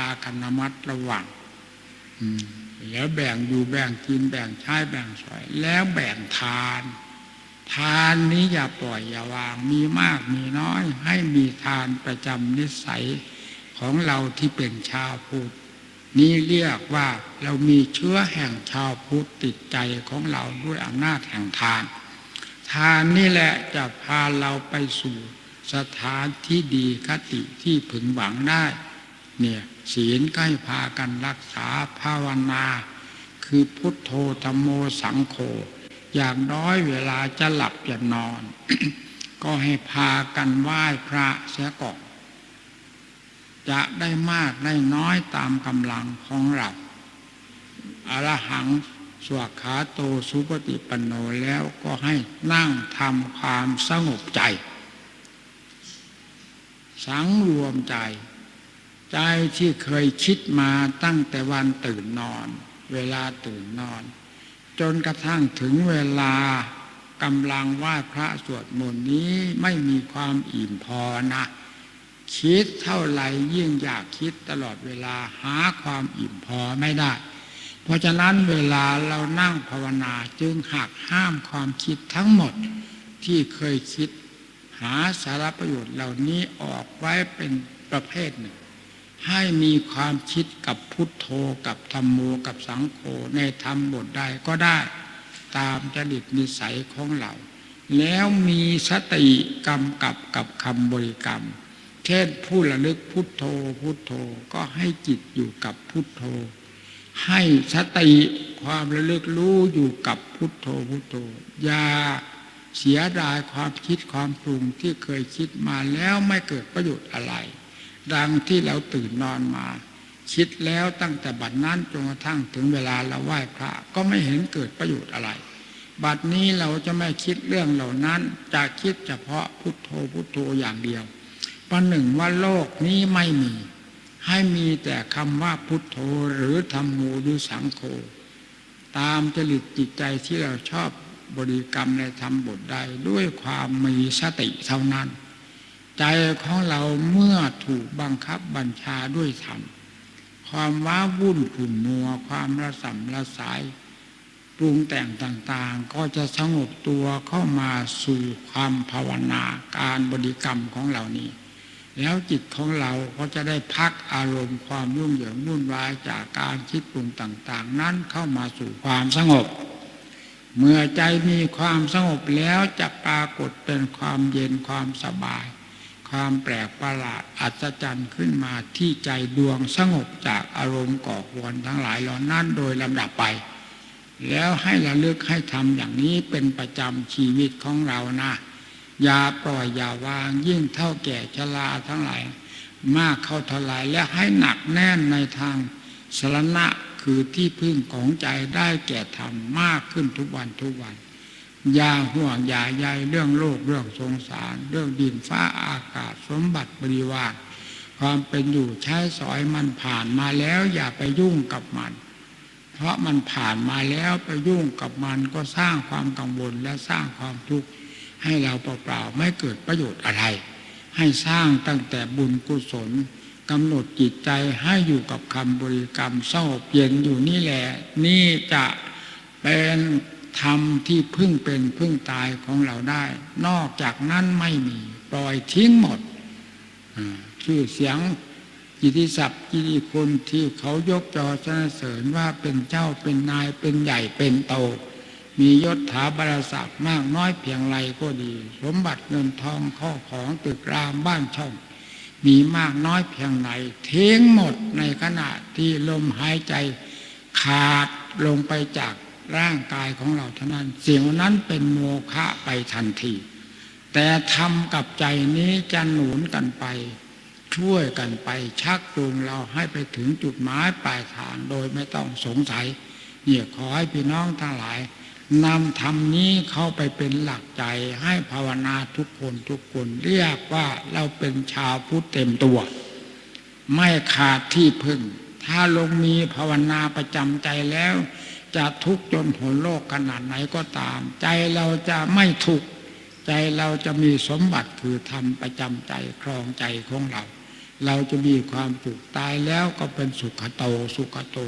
ากันระมัดระวังอืมแล้วแบ่งอยู่แบ่งกินแบ่งใช้แบ่งสอย แล้วแบ่งทาน ทานนี้อย่าปล่อยอย่าวาง มีมากมีน้อย ให้มีทานประจำนิสัยของเราที่เป็นชาวพุทธนี่เรียกว่าเรามีเชื้อแห่งชาวพุทธติดใจของเราด้วยอำนาจแห่งทาน ทานนี่แหละจะพาเราไปสู่สถานที่ดีคติที่พึงหวังได้ เนี่ยศีลก็ให้พากันรักษาภาวนา คือพุทโธธรรมโมสังโฆอย่างน้อยเวลาจะหลับจะนอน ก็ให้พากันไหว้พระเสียก่อนจะได้มากได้น้อยตามกำลังของเราอรหังสวขาโตสุปฏิปันโนแล้วก็ให้นั่งทำความสงบใจ สังรวมใจ ใจที่เคยคิดมาตั้งแต่วันตื่นนอน เวลาตื่นนอน จนกระทั่งถึงเวลากำลังไหว้พระสวดมนต์นี้ไม่มีความอิ่มพอนะ คิดเท่าไหร่ยิ่งอยากคิดตลอดเวลาหาความอิ่มพอไม่ได้ เพราะฉะนั้นเวลาเรานั่งภาวนาจึงหักห้ามความคิดทั้งหมดที่เคยคิด หาสาระประโยชน์เหล่านี้ออกไว้เป็นประเภทหนึ่ง ให้มีความคิดกับพุทโธกับธรรมโมกับสังโฆในธรรมบทใดก็ได้ตามจริตนิสัยของเรา แล้วมีสติกำกับกับคำบริกรรม เช่นผู้ระลึกพุทโธพุทโธก็ให้จิตอยู่กับพุทโธ ให้สติความระลึกรู้อยู่กับพุทโธพุทโธอย่าเสียดายความคิดความปรุงที่เคยคิดมาแล้วไม่เกิดประโยชน์อะไร ดังที่เราตื่นนอนมา คิดแล้วตั้งแต่บัดนั้นจนกระทั่งถึงเวลาเราไหว้พระ ก็ไม่เห็นเกิดประโยชน์อะไร บัดนี้เราจะไม่คิดเรื่องเหล่านั้นจะคิดเฉพาะพุทโธพุทโธอย่างเดียวประหนึ่งว่าโลกนี้ไม่มี ให้มีแต่คำว่าพุทโธหรือธรรมโมหรือสังโฆตามจริตจิตใจที่เราชอบบริกรรมในธรรมบทใดด้วยความมีสติเท่านั้น ใจของเราเมื่อถูกบังคับบัญชาด้วยธรรมความว้าวุ่นขุ่นมัว ความระสำระสายปรุงแต่งต่างๆ ก็จะสงบตัวเข้ามาสู่ความภาวนาการบริกรรมของเหล่านี้ แล้วจิตของเราก็จะได้พักอารมณ์ความยุ่งเหยิงวุ่นวายจากการคิดปรุงต่างๆ นั้นเข้ามาสู่ความสงบ เมื่อใจมีความสงบแล้วจะปรากฏเป็นความเย็นความสบาย ความแปลกประหลาดอัศจรรย์ขึ้นมาที่ใจดวงสงบจากอารมณ์ก่อกวนทั้งหลายเหล่านั้นโดยลำดับไป แล้วให้ระลึกให้ทำอย่างนี้เป็นประจำชีวิตของเรานะอย่าปล่อยอย่าวางยิ่งเท่าแก่ชราทั้งหลาย มากเข้าเท่าไรและให้หนักแน่นในทางสรณะคือที่พึ่งของใจได้แก่ธรรมมากขึ้นทุกวันทุกวัน ย่าห่วงอย่าใยเรื่องโลกเรื่องสงสาร เรื่องดินฟ้าอากาศสมบัติบริวารความเป็นอยู่ใช้สอยมันผ่านมาแล้วอย่าไปยุ่งกับมัน เพราะมันผ่านมาแล้วไปยุ่งกับมันก็สร้างความกังวลและสร้างความทุกข์ให้เราเปล่าๆไม่เกิดประโยชน์อะไร ให้สร้างตั้งแต่บุญกุศลกำหนดจิตใจให้อยู่กับคำบริกรรมสงบเย็นอยู่นี่แหละ นี่จะเป็น ธรรมที่พึ่งเป็นพึ่งตายของเราได้ นอกจากนั้นไม่มี ปล่อยทิ้งหมดชื่อเสียงกิติศัพท์กิติคุณที่เขายกจอสรรเสริญว่าเป็นเจ้าเป็นนายเป็นใหญ่เป็นโต มียศถาบรรศักดิ์มากน้อยเพียงไรก็ดี สมบัติเงินทองข้อของตึกรามบ้านช่อง มีมากน้อยเพียงไหนทิ้งหมดในขณะที่ลมหายใจขาดลงไปจาก ร่างกายของเราเท่านั้น สิ่งนั้นเป็นโมฆะไปทันที แต่ทำกับใจนี้จะหนุนกันไป ช่วยกันไปชักจูงเราให้ไปถึงจุดหมายปลายทางโดยไม่ต้องสงสัยเนี่ยขอให้พี่น้องทั้งหลายนำธรรมนี้เข้าไปเป็นหลักใจให้ภาวนาทุกคนทุกคนเรียกว่าเราเป็นชาวพุทธเต็มตัว ไม่ขาดที่พึ่ง ถ้าลงมีภาวนาประจำใจแล้ว จะทุกข์จนหนโลกขนาดไหนก็ตาม ใจเราจะไม่ทุกข์ใจเราจะมีสมบัติคือธรรมประจำใจครองใจของเรา เราจะมีความสุขตายแล้วก็เป็นสุขโตสุขโต